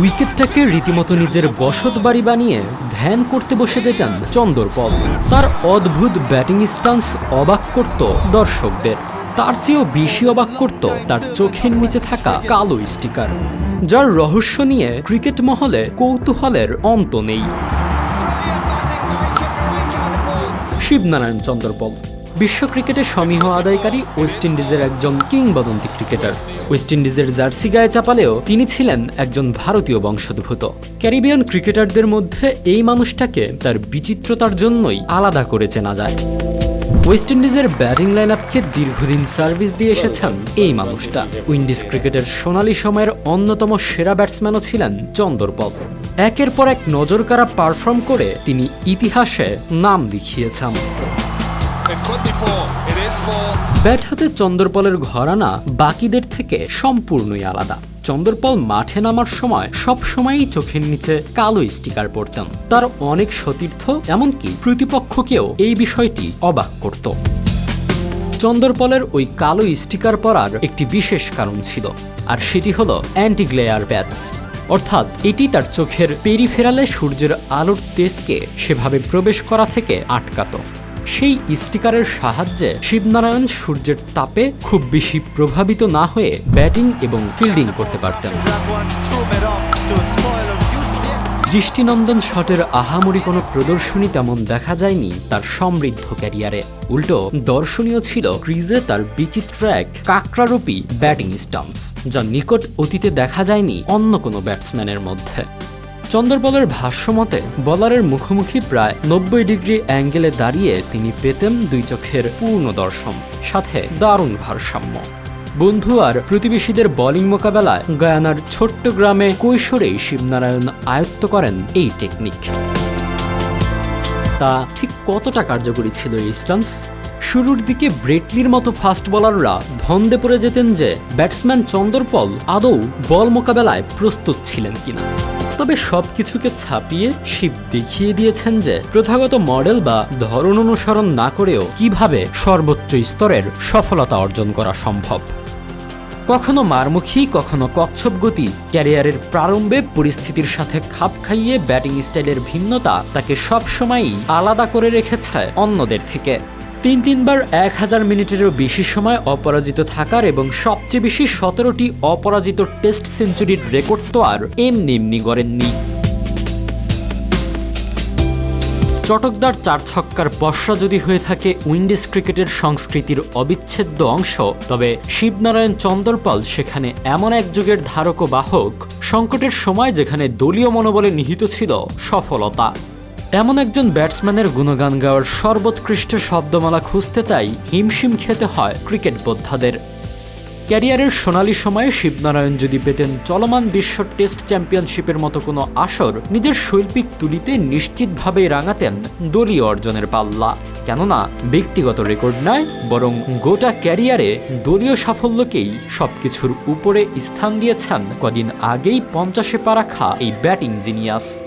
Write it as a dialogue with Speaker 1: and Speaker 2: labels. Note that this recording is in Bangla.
Speaker 1: উইকেটটাকে রীতিমতো নিজের বসত বাড়ি বানিয়ে ধ্যান করতে বসে যেতেন চন্দরপল তার অদ্ভুত ব্যাটিং স্টান্স অবাক করত দর্শকদের। তার চেয়েও বেশি অবাক করত তার চোখের নিচে থাকা কালো স্টিকার, যার রহস্য নিয়ে ক্রিকেট মহলে কৌতূহলের অন্ত নেই। শিবনারায়ণ চন্দ্রপল বিশ্ব ক্রিকেটে সমীহ আদায়কারী ওয়েস্ট ইন্ডিজের একজন কিংবদন্তি ক্রিকেটার। ওয়েস্ট ইন্ডিজের জার্সি গায়ে চাপালেও তিনি ছিলেন একজন ভারতীয় বংশোদ্ভূত। ক্যারিবিয়ান ক্রিকেটারদের মধ্যে এই মানুষটাকে তার বিচিত্রতার জন্যই আলাদা করে চেনা যায়। ওয়েস্ট ইন্ডিজের ব্যাটিং লাইন আপকে দীর্ঘদিন সার্ভিস দিয়ে এসেছেন এই মানুষটা। উইন্ডিজ ক্রিকেটের সোনালী সময়ের অন্যতম সেরা ব্যাটসম্যানও ছিলেন চন্দরপল একের পর এক নজরকাড়া পারফর্ম করে তিনি ইতিহাসে নাম লিখিয়েছেন। ব্যাট হাতে চন্দরপলের ঘরানা বাকিদের থেকে সম্পূর্ণই আলাদা। চন্দরপল মাঠে নামার সময় সব সময়ই চোখের নিচে কালো স্টিকার পড়তেন তার অনেক সতীর্থ, এমনকি প্রতিপক্ষকেও এই বিষয়টি অবাক করত। চন্দরপলের ওই কালো স্টিকার পরার একটি বিশেষ কারণ ছিল, আর সেটি হলো অ্যান্টি গ্লেয়ার ব্যাটস অর্থাৎ এটি তার চোখের পেরিফেরালে সূর্যের আলোর তেজকে সেভাবে প্রবেশ করা থেকে আটকাতো। সেই স্টিকারের সাহায্যে শিবনারায়ণ সূর্যের তাপে খুব বেশি প্রভাবিত না হয়ে ব্যাটিং এবং ফিল্ডিং করতে পারতেন. দৃষ্টিনন্দন শটের আহামরি কোনো প্রদর্শনী তেমন দেখা যায়নি তার সমৃদ্ধ ক্যারিয়ারে উল্টো, দর্শনীয় ছিল ক্রিজে তার বিচিত্র এক কাকরারূপী ব্যাটিং স্টাম্পস, যা নিকট অতীতে দেখা যায়নি অন্য কোনো ব্যাটসম্যানের মধ্যে চন্দরবলের ভাষ্যমতে বলারের মুখোমুখি প্রায় নব্বই ডিগ্রি অ্যাঙ্গেলে দাঁড়িয়ে তিনি পেতেন দুই চোখের পূর্ণ দর্শন, সাথে দারুণ ভারসাম্য। বন্ধু আর প্রতিবেশীদের বোলিং মোকাবেলায় গয়ানার ছোট্ট গ্রামে কৈশোরেই শিবনারায়ণ আয়ত্ত করেন এই টেকনিক তা ঠিক কতটা কার্যকরী ছিল এই স্টান্স শুরুর দিকে ব্রেটলির মতো ফাস্ট বোলাররা ধন্দে পড়ে যেতেন যে ব্যাটসম্যান চন্দরপল আদৌ বল মোকাবেলায় প্রস্তুত ছিলেন কিনা। তবে সবকিছুকে ছাপিয়ে শিব দেখিয়ে দিয়েছেন যে প্রথাগত মডেল বা ধরন অনুসরণ না করেও কীভাবে সর্বোচ্চ স্তরের সফলতা অর্জন করা সম্ভব? কখনো মারমুখী, কখনো কচ্ছপ গতি, ক্যারিয়ারের প্রারম্ভে পরিস্থিতির সাথে খাপ খাইয়ে ব্যাটিং স্টাইলের ভিন্নতা তাকে সবসময়ই আলাদা করে রেখেছে অন্যদের থেকে। তিন তিনবার এক হাজার মিনিটেরও বেশি সময় অপরাজিত থাকার এবং সবচেয়ে বেশি সতেরোটি অপরাজিত টেস্ট সেঞ্চুরির রেকর্ড তো আর এমনি এমনি গড়েননি। চটকদার চার ছক্কার পশরা যদি হয়ে থাকে উইন্ডিজ ক্রিকেটের সংস্কৃতির অবিচ্ছেদ্য অংশ, তবে শিবনারায়ণ চন্দরপাল সেখানে এমন এক যুগের ধারক বাহক, সংকটের সময় যেখানে দলীয় মনোবলে নিহিত ছিল সফলতা। এমন একজন ব্যাটসম্যানের গুণগান গাওয়ার সর্বোৎকৃষ্ট শব্দমালা খুঁজতে তাই হিমশিম খেতে হয় ক্রিকেট বোদ্ধাদের। ক্যারিয়ারের সোনালী সময়ে শিবনারায়ণ যদি পেতেন চলমান বিশ্ব টেস্ট চ্যাম্পিয়নশিপের মতো কোনো আসর, নিজের শৈল্পিক তুলিতে নিশ্চিতভাবেই রাঙাতেন দলীয় অর্জনের পাল্লা। কেননা, ব্যক্তিগত রেকর্ড নয়, বরং গোটা ক্যারিয়ারে দলীয় সাফল্যকেই সবকিছুর উপরে স্থান দিয়েছেন কদিন আগেই পঞ্চাশে পা রাখা এই ব্যাটিং জিনিয়াস।